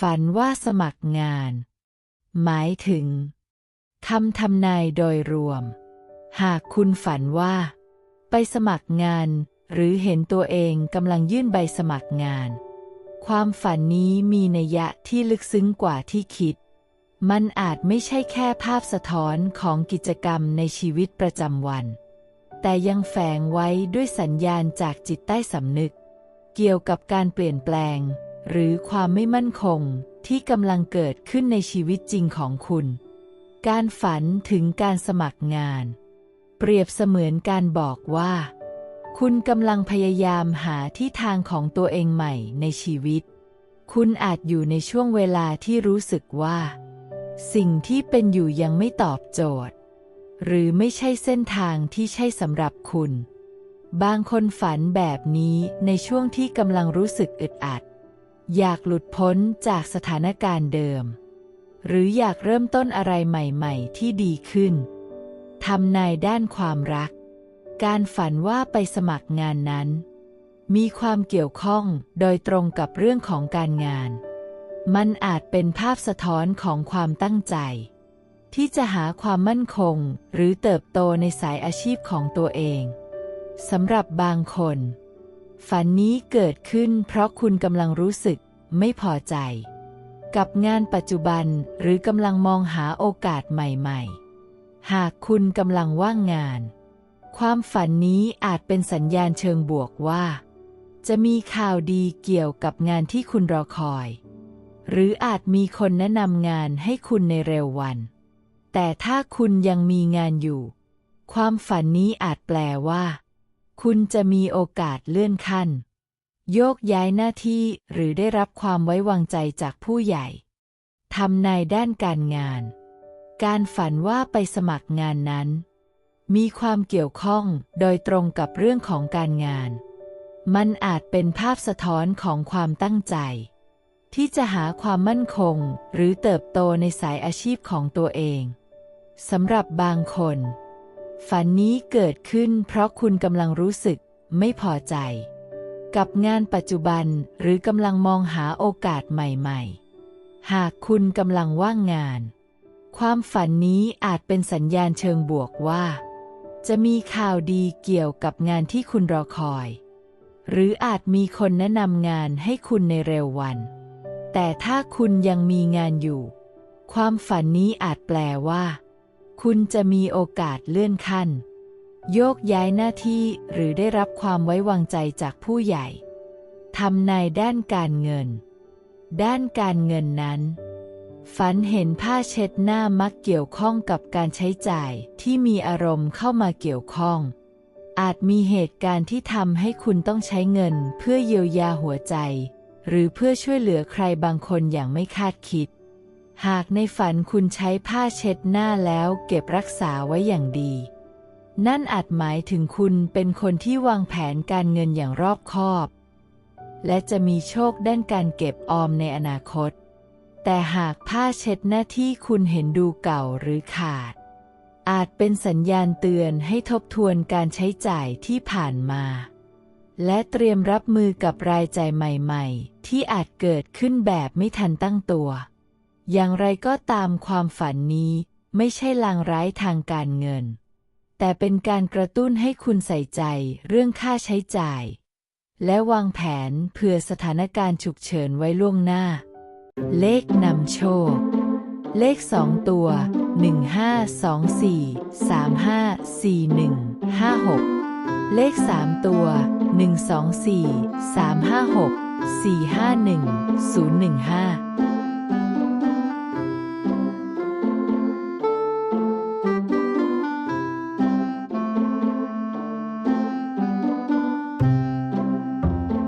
ฝันว่าสมัครงาน หมายถึงคำทำนายโดยรวม หากคุณฝันว่า ไปสมัครงาน หรือเห็นตัวเองกำลังยื่นใบสมัครงาน ความฝันนี้มีนัยยะที่ลึกซึ้งกว่าที่คิด มันอาจไม่ใช่แค่ภาพสะท้อนของกิจกรรมในชีวิตประจำวัน แต่ยังแฝงไว้ด้วยสัญญาณจากจิตใต้สำนึก เกี่ยวกับการเปลี่ยนแปลง หรือความไม่มั่นคงที่กำลังเกิดขึ้นในชีวิตจริงของคุณ การฝันถึงการสมัครงาน เปรียบเสมือนการบอกว่า คุณกำลังพยายามหาที่ทางของตัวเองใหม่ในชีวิต คุณอาจอยู่ในช่วงเวลาที่รู้สึกว่า สิ่งที่เป็นอยู่ยังไม่ตอบโจทย์ หรือไม่ใช่เส้นทางที่ใช่สำหรับคุณ บางคนฝันแบบนี้ในช่วงที่กำลังรู้สึกอึดอัด อยากหลุดพ้นจากสถานการณ์เดิม หรืออยากเริ่มต้นอะไรใหม่ๆ ที่ดีขึ้นทำนายด้านความรัก การฝันว่าไปสมัครงานนั้น มีความเกี่ยวข้องโดยตรงกับเรื่องของการงาน มันอาจเป็นภาพสะท้อนของความตั้งใจ ที่จะหาความมั่นคงหรือเติบโตในสายอาชีพของตัวเองสำหรับบางคน ฝันนี้เกิดขึ้นเพราะคุณกำลังรู้สึกไม่พอใจ กับงานปัจจุบันหรือกำลังมองหาโอกาสใหม่ๆ หากคุณกำลังว่างงาน ความฝันนี้อาจเป็นสัญญาณเชิงบวกว่า จะมีข่าวดีเกี่ยวกับงานที่คุณรอคอย หรืออาจมีคนแนะนำงานให้คุณในเร็ววัน แต่ถ้าคุณยังมีงานอยู่ ความฝันนี้อาจแปลว่า คุณจะมีโอกาสเลื่อนขั้น โยกย้ายหน้าที่หรือได้รับความไว้วางใจจากผู้ใหญ่ทำในด้านการงาน การฝันว่าไปสมัครงานนั้น มีความเกี่ยวข้องโดยตรงกับเรื่องของการงาน มันอาจเป็นภาพสะท้อนของความตั้งใจ ที่จะหาความมั่นคงหรือเติบโตในสายอาชีพของตัวเองสำหรับบางคน ฝันนี้เกิดขึ้นเพราะคุณกำลังรู้สึกไม่พอใจ กับงานปัจจุบันหรือกำลังมองหาโอกาสใหม่ๆ หากคุณกำลังว่างงาน ความฝันนี้อาจเป็นสัญญาณเชิงบวกว่า จะมีข่าวดีเกี่ยวกับงานที่คุณรอคอย หรืออาจมีคนแนะนำงานให้คุณในเร็ววัน แต่ถ้าคุณยังมีงานอยู่ ความฝันนี้อาจแปลว่า คุณจะมีโอกาสเลื่อนขั้น โยกย้ายหน้าที่หรือได้รับความไว้วางใจจากผู้ใหญ่ทำในด้านการเงิน ด้านการเงินนั้น ฝันเห็นผ้าเช็ดหน้ามักเกี่ยวข้องกับการใช้จ่ายที่มีอารมณ์เข้ามาเกี่ยวข้อง อาจมีเหตุการณ์ที่ทำให้คุณต้องใช้เงินเพื่อเยียวยาหัวใจ หรือเพื่อช่วยเหลือใครบางคนอย่างไม่คาดคิด หากในฝันคุณใช้ผ้าเช็ดหน้าแล้วเก็บรักษาไว้อย่างดี นั่นอาจหมายถึงคุณเป็นคนที่วางแผนการเงินอย่างรอบคอบ และจะมีโชคด้านการเก็บออมในอนาคต แต่หากผ้าเช็ดหน้าที่คุณเห็นดูเก่าหรือขาด อาจเป็นสัญญาณเตือนให้ทบทวนการใช้จ่ายที่ผ่านมา และเตรียมรับมือกับรายจ่ายใหม่ ๆ ที่อาจเกิดขึ้นแบบไม่ทันตั้งตัว อย่างไรก็ตามความฝันนี้ไม่ใช่ลางร้ายทางการเงิน แต่เป็นการกระตุ้นให้คุณใส่ใจเรื่องค่าใช้จ่าย และวางแผนเผื่อสถานการณ์ฉุกเฉินไว้ล่วงหน้า เลขนำโชค เลขสองตัว 1524 3541 56 เลขสามตัว 124 356 451 015